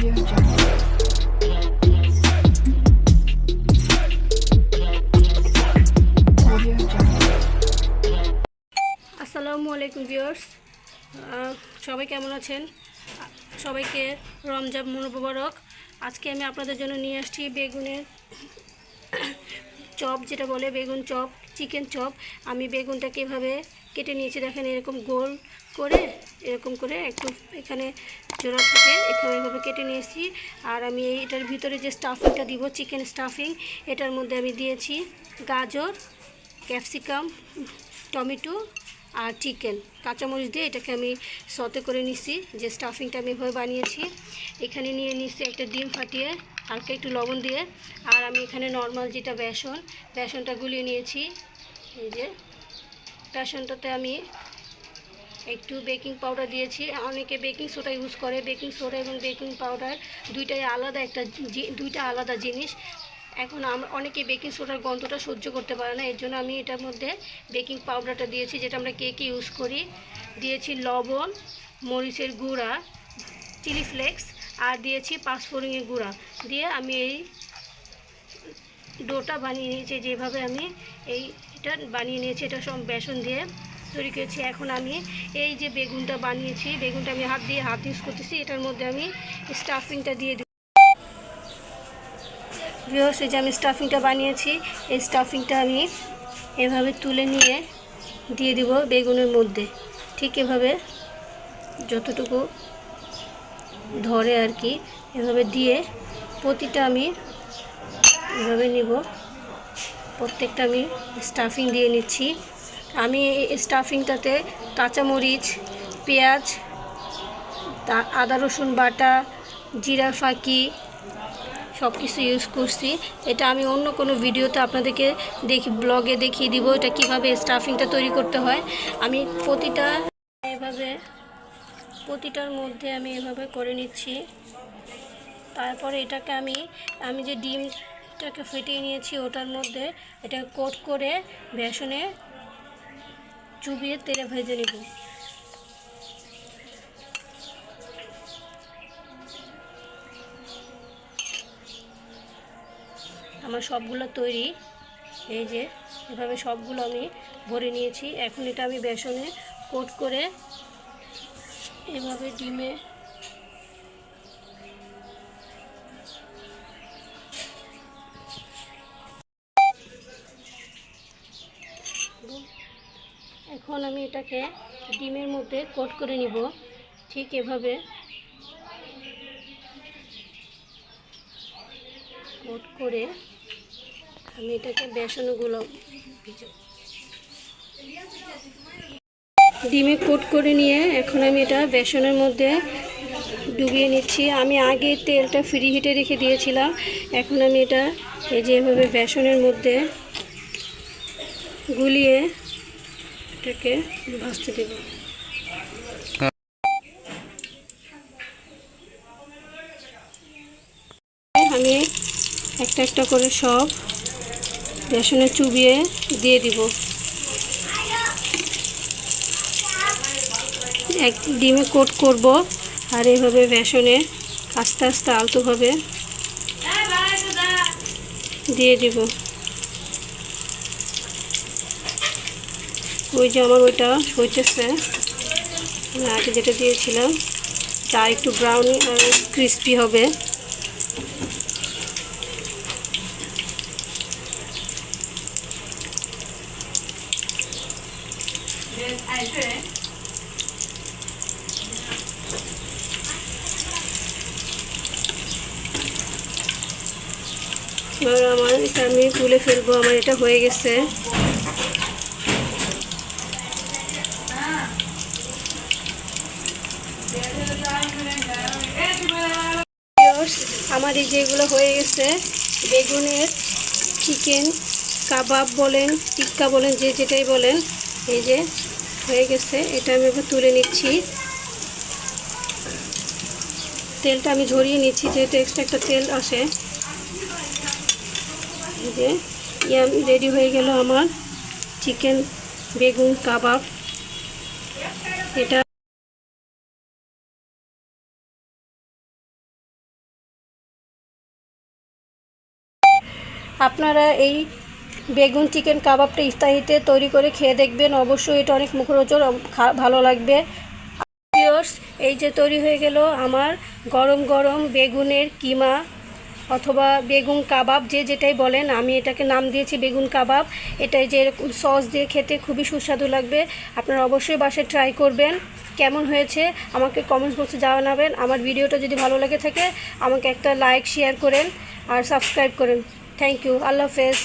আসসালামু আলাইকুম সবাই কেমন আছেন? সবাইকে রমজান মুবারক। আজকে আমি আপনাদের জন্য নিয়ে আসছি বেগুনের চপ, যেটা বলে বেগুন চপ, চিকেন চপ। আমি বেগুনটা কীভাবে কেটে নিয়েছি, দেখেন এরকম গোল করে, এরকম করে একটু এখানে জোড়া থাকে, এখানে এভাবে কেটে নিয়েছি। আর আমি এটার ভিতরে যে স্টাফিংটা দিব চিকেন স্টাফিং এটার মধ্যে আমি দিয়েছি গাজর ক্যাপসিকাম টমেটো আর চিকেন কাঁচামরিচ দিয়ে এটাকে আমি সতে করে নিছি, যে স্টাফিংটা আমি এভাবে বানিয়েছি। এখানে নিয়ে নিচ্ছি একটা ডিম ফাটিয়ে, হালকা একটু লবণ দিয়ে। আর আমি এখানে নর্মাল যেটা বেসন, বেসনটা গুলিয়ে নিয়েছি। এই যে, বেসনটাতে আমি একটু বেকিং পাউডার দিয়েছি। অনেকে বেকিং সোডা ইউজ করে। বেকিং সোডা এবং বেকিং পাউডার দুইটাই আলাদা একটা দুইটা আলাদা জিনিস। এখন আমরা অনেকে বেকিং সোডার গন্ধটা সহ্য করতে পারে না। এর জন্য আমি এটার মধ্যে বেকিং পাউডারটা দিয়েছি, যেটা আমরা কেকে ইউজ করি। দিয়েছি লবণ, মরিচের গুঁড়া, চিলি ফ্লেক্স, আর দিয়েছি পাঁচফোড়নের গুঁড়া। দিয়ে আমি এই ডোটা বানিয়ে নিয়েছি, যেভাবে আমি এই এটা বানিয়ে নিয়েছি। এটা সব বেসন দিয়ে। তৈরি করেছি। এখন আমি এই যে বেগুনটা বানিয়েছি, বেগুনটা আমি হাত দিয়ে হাত ইউজ করতেছি। এটার মধ্যে আমি স্টাফিংটা দিয়ে দিই। এই যে আমি স্টাফিংটা বানিয়েছি, এই স্টাফিংটা আমি এভাবে তুলে নিয়ে দিয়ে দিব বেগুনের মধ্যে। ঠিক এভাবে যতটুকু ধরে আর কি, এভাবে দিয়ে প্রতিটা আমি এভাবে নিব। প্রত্যেকটা আমি স্টাফিং দিয়ে নিচ্ছি। আমি স্টাফিংটাতে কাঁচামরিচ, পেঁয়াজ আদা, রসুন বাটা, জিরা, ফাঁকি সব কিছু ইউজ করছি। এটা আমি অন্য কোনো ভিডিওতে আপনাদেরকে দেখি, ব্লগে দেখিয়ে দিব এটা কীভাবে স্টাফিংটা তৈরি করতে হয়। আমি প্রতিটা এভাবে, প্রতিটার মধ্যে আমি এভাবে করে নিচ্ছি। তারপরে এটাকে আমি আমি যে ডিমটাকে ফেটিয়ে নিয়েছি ওটার মধ্যে এটা কোট করে বেসনে চুবিয়ে তেলে ভেজে নেব। আমার সবগুলো তৈরি, এই যে এভাবে সবগুলো আমি ভরে নিয়েছি। এখন এটা আমি বেসনে কোট করে এভাবে ডিমে এখন আমি এটাকে ডিমের মধ্যে কোট করে নিব, ঠিক এভাবে। কোট করে আমি এটাকে বেসনগুলো ডিমে কোট করে নিয়ে এখন আমি এটা বেসনের মধ্যে ডুবিয়ে নিচ্ছি। আমি আগে তেলটা ফ্রি হিটে রেখে দিয়েছিলাম, এখন আমি এটা এই যে এভাবে বেসনের মধ্যে গুলিয়ে এটাকে ভাজতে দেব। আমি একটা একটা করে সব বেসনে চুবিয়ে দিয়ে দিব। এক ডিমে কোট করব আর এইভাবে বেসনে আস্তে আস্তে আলতোভাবে দিয়ে দিব। ওই যে আমার ওইটা হইতেছে। আগে যেটা দিয়েছিলাম, তা একটু ব্রাউন ক্রিস্পি হবে। এবার আমার এটা আমি তুলে ফেলব, আমার এটা হয়ে গেছে। আমার এই যেগুলো হয়ে গেছে, বেগুনের চিকেন কাবাব বলেন, টিক্কা বলেন, যে যেটাই বলেন, এই যে হয়ে গেছে, এটা আমি এবার তুলে নিচ্ছি। তেলটা আমি ঝরিয়ে নিচ্ছি, যেহেতু এক্সট্রা একটা তেল আসে। এই যে ইয়াম রেডি হয়ে গেল আমার চিকেন বেগুন, কাবাব। এটা আপনারা এই বেগুন চিকেন কাবাবটা ইফতারিতে তৈরি করে খেয়ে দেখবেন। অবশ্যই এটা অনেক মুখরোচক খা- ভালো লাগবে। এই যে তৈরি হয়ে গেল আমার গরম গরম বেগুনের কিমা অথবা বেগুন কাবাব, যে যেটাই বলেন, আমি এটাকে নাম দিয়েছি বেগুন কাবাব। এটাই যে এরকম সস দিয়ে খেতে খুবই সুস্বাদু লাগবে। আপনারা অবশ্যই বাসায় ট্রাই করবেন। কেমন হয়েছে, আমাকে কমেন্টস বক্সে জানাবেন। আমার ভিডিওটা যদি ভালো লাগে থাকে, আমাকে একটা লাইক শেয়ার করেন আর সাবস্ক্রাইব করেন। থ্যাংক ইউ আল্লাহ হাফেজ